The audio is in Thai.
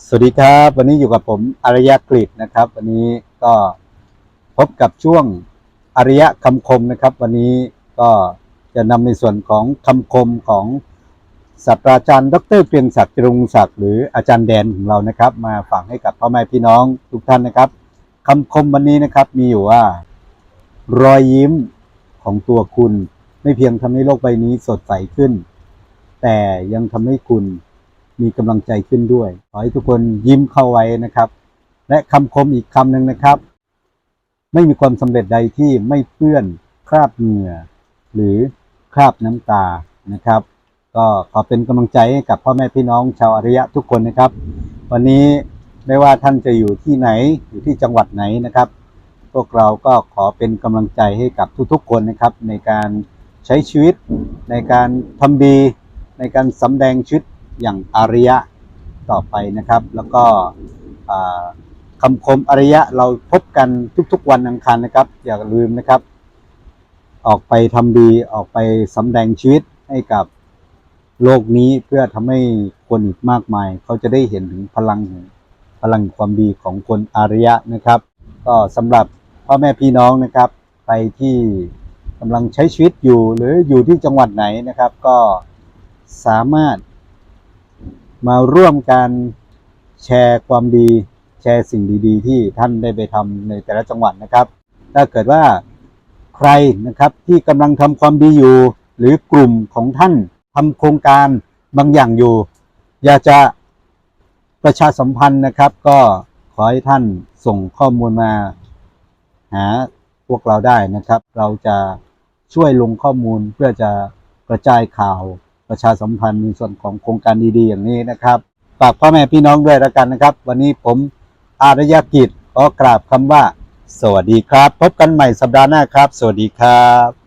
สวัสดีครับ วันนี้อยู่กับผมอารยกฤษนะครับ วันนี้ก็พบกับช่วงอารยคำคมนะครับ วันนี้ก็จะนำในส่วนของคำคมของศาสตราจารย์ ดรเกรียงศักดิ์จรุงศักดิ์หรืออาจารย์แดนของเรานะครับ มาฝากให้กับพ่อแม่พี่น้องทุกท่านนะครับคำคมวันนี้นะครับมีอยู่ว่า รอยยิ้มของตัวคุณ ไม่เพียงทำให้โลกใบนี้สดใสขึ้น แต่ยังทำให้คุณ มีกำลังใจขึ้นด้วย ขอให้ทุกคนยิ้มเข้าไว้นะครับ และคำคมอีกคำหนึ่งนะครับ ไม่มีความสำเร็จใดที่ไม่เปื้อนคราบเหงื่อ หรือคราบน้ำตานะครับ ก็ขอเป็นกำลังใจให้กับพ่อแม่พี่น้องชาวอริยะทุกคนนะครับ วันนี้ไม่ว่าท่านจะอยู่ที่ไหนอยู่ที่จังหวัดไหนนะครับ พวกเราก็ขอเป็นกำลังใจให้กับทุกๆคนนะครับ ในการใช้ชีวิตในการทำดี ในการสำแดงชีวิต อย่างอาริยะต่อไปนะครับ แล้วก็คำคมอริยะเราพบกันทุกๆวันอังคารนะครับ อย่าลืมนะครับ ออกไปทำดีออกไปสำแดงชีวิตให้กับโลกนี้เพื่อทำให้คนอีกมากมาย เขาจะได้เห็นถึงพลังพลังความดีของคนอาริยะนะครับ ก็สำหรับพ่อแม่พี่น้องนะครับ ไปที่กำลังใช้ชีวิตอยู่หรืออยู่ที่จังหวัดไหนนะครับ ก็สามารถ มาร่วมกันแชร์ความดี แชร์สิ่งดีๆ ที่ท่านได้ไปทำในแต่ละจังหวัดนะครับ ถ้าเกิดว่าใครนะครับที่กำลังทำความดีอยู่ หรือกลุ่มของท่านทำโครงการบางอย่างอยู่ อยากจะประชาสัมพันธ์นะครับ ก็ขอให้ท่านส่งข้อมูลมา หาพวกเราได้นะครับ เราจะช่วยลงข้อมูลเพื่อจะกระจายข่าว ประชาสัมพันธ์ในส่วนของโครงการดีๆอย่างนี้นะครับฝากพ่อแม่พี่น้องด้วยแล้วกันนะครับ วันนี้ผมอารยกิจขอกราบคำว่า สวัสดีครับ พบกันใหม่สัปดาห์หน้าครับ สวัสดีครับ